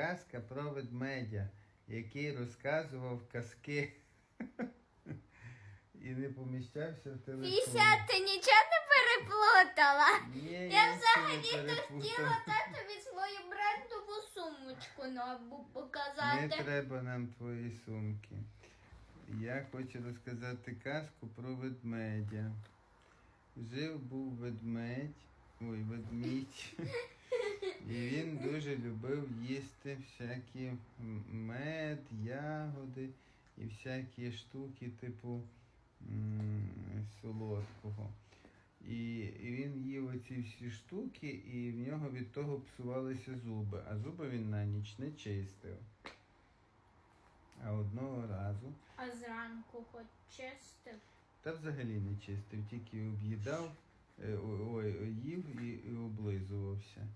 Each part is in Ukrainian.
казка про ведмедя, який розказував казки і не поміщався в телефон. Після ти нічого не переплутала. Ні, Я взагалі не хотіла татові свою брендову сумочку нову Не треба нам твої сумки. Я хочу розказати казку про ведмедя. Жив був ведмедь, ой, ведмідь. Дуже любив їсти всякі мед, ягоди і всякі штуки, типу солодкого. І, і він їв оці всі штуки, і в нього від того псувалися зуби, а зуби він на ніч не чистив. А одного разу, А зранку хоч чистив. та взагалі не чистив, тільки об'їдав, е, ой, їв і, і облизувався.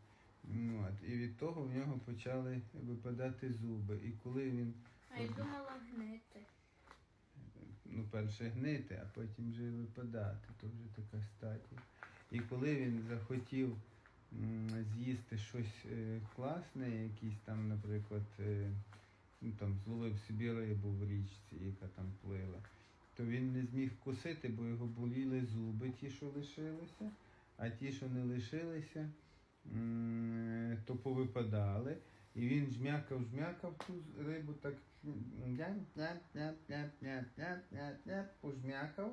Ну, От, і від того в нього почали випадати зуби. І коли він, А я думала гнити. ну, перше гнити, а потім вже випадати, то вже така стадія. І коли він захотів з'їсти щось е, класне, якийсь там, наприклад, е, ну, там, зловив собі рибу в річці, яка там плила, то він не зміг вкусити, бо його боліли зуби, ті, що лишилися, а ті, що не лишилися, то повипадали. І він жмякав, жмякав ту рибу, так пожмякав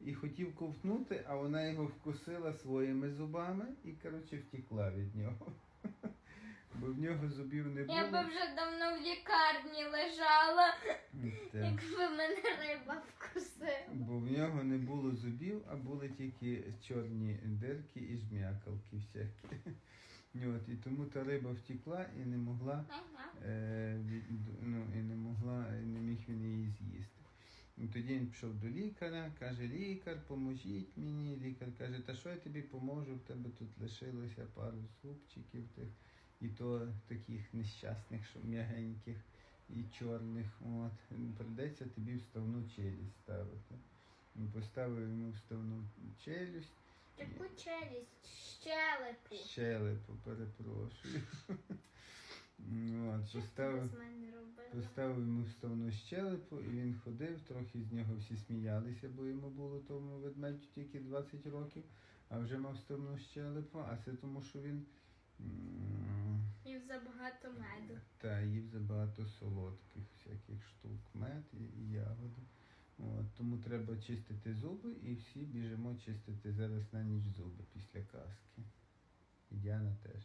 і хотів ковтнути, а вона його вкусила своїми зубами і, коротше, втекла від нього. Бо в нього зубів не було. Я би вже давно в лікарні лежала, Та. якби мене риба вкусила. Бо в нього не було зубів, а були тільки чорні дирки і жмякалки всякі. От, і тому та риба втекла і не могла е, від- ну, і не могла, і не міг він її з'їсти. І тоді він пішов до лікаря, каже, лікар, поможіть мені. Лікар каже, та що я тобі поможу, в тебе тут лишилося пару зубчиків тих, і то таких нещасних, що м'ягеньких і чорних. От. Придеться тобі вставну челюсть ставити. Поставив йому вставну челюсть. Таку челюсть, щелепу. Щелепу, перепрошую. От, поставив, поставив йому вставну щелепу, і він ходив, трохи з нього всі сміялися, бо йому було тому ведмедю тільки 20 років, а вже мав вставну щелепу, а це тому, що він І забагато меду. та їв забагато солодких всяких штук, мед і, і ягоди. От, тому треба чистити зуби і всі біжимо чистити зараз на ніч зуби після казки. І Діана теж.